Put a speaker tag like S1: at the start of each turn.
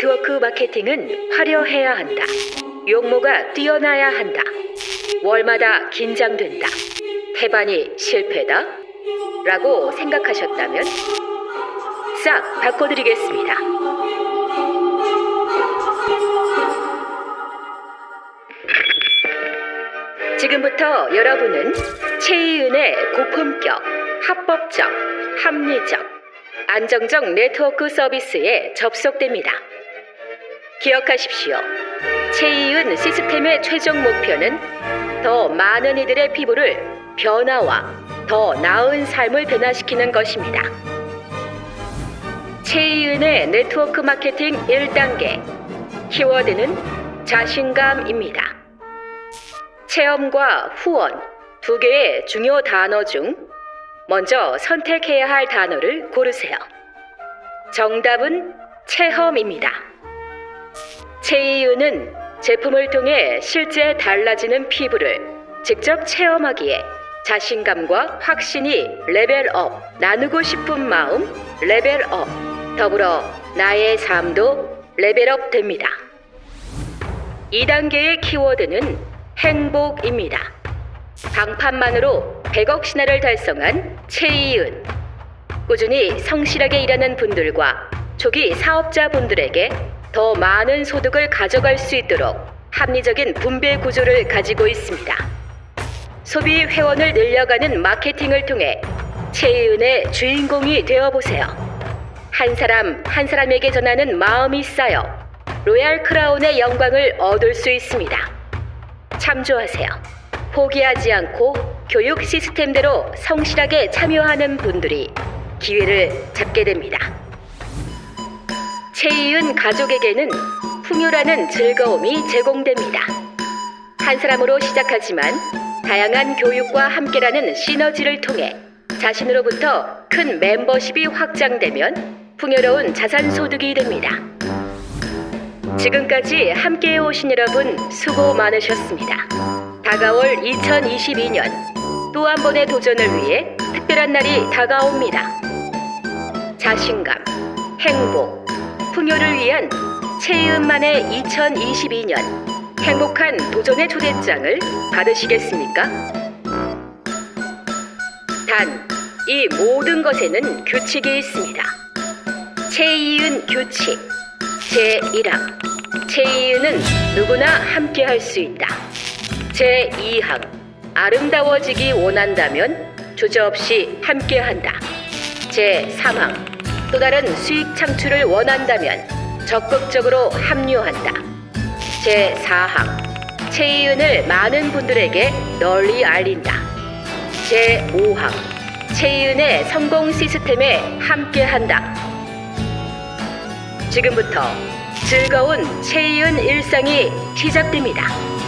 S1: 네트워크 마케팅은 화려해야 한다. 용모가 뛰어나야 한다. 월마다 긴장된다. 태반이 실패다. 라고 생각하셨다면 싹 바꿔드리겠습니다. 지금부터 여러분은 최이은의 고품격, 합법적, 합리적, 안정적 네트워크 서비스에 접속됩니다. 기억하십시오. 최이은 시스템의 최종 목표는 더 많은 이들의 피부를 변화와 더 나은 삶을 변화시키는 것입니다. 최이은의 네트워크 마케팅 1단계 키워드는 자신감입니다. 체험과 후원 두 개의 중요 단어 중 먼저 선택해야 할 단어를 고르세요. 정답은 체험입니다. 체이유는 제품을 통해 실제 달라지는 피부를 직접 체험하기에 자신감과 확신이 레벨업, 나누고 싶은 마음 레벨업, 더불어 나의 삶도 레벨업 됩니다. 2단계의 키워드는 행복입니다. 방판만으로 100억 신화를 달성한 최이은. 꾸준히 성실하게 일하는 분들과 초기 사업자분들에게 더 많은 소득을 가져갈 수 있도록 합리적인 분배 구조를 가지고 있습니다. 소비 회원을 늘려가는 마케팅을 통해 최이은의 주인공이 되어보세요. 한 사람 한 사람에게 전하는 마음이 쌓여 로얄 크라운의 영광을 얻을 수 있습니다. 참조하세요. 포기하지 않고 교육 시스템대로 성실하게 참여하는 분들이 기회를 잡게 됩니다. 최이은 가족에게는 풍요라는 즐거움이 제공됩니다. 한 사람으로 시작하지만 다양한 교육과 함께라는 시너지를 통해 자신으로부터 큰 멤버십이 확장되면 풍요로운 자산 소득이 됩니다. 지금까지 함께해 오신 여러분 수고 많으셨습니다. 다가올 2022년 또 한 번의 도전을 위해 특별한 날이 다가옵니다. 자신감, 행복, 풍요를 위한 최은만의 2022년 행복한 도전의 초대장을 받으시겠습니까? 단, 이 모든 것에는 규칙이 있습니다. 최이은 규칙. 제1항. 최이은은 누구나 함께 할 수 있다. 제2항. 아름다워지기 원한다면 주저없이 함께 한다. 제3항. 또 다른 수익 창출을 원한다면 적극적으로 합류한다. 제4항. 최이은을 많은 분들에게 널리 알린다. 제5항. 최이은의 성공 시스템에 함께한다. 지금부터 즐거운 최이은 일상이 시작됩니다.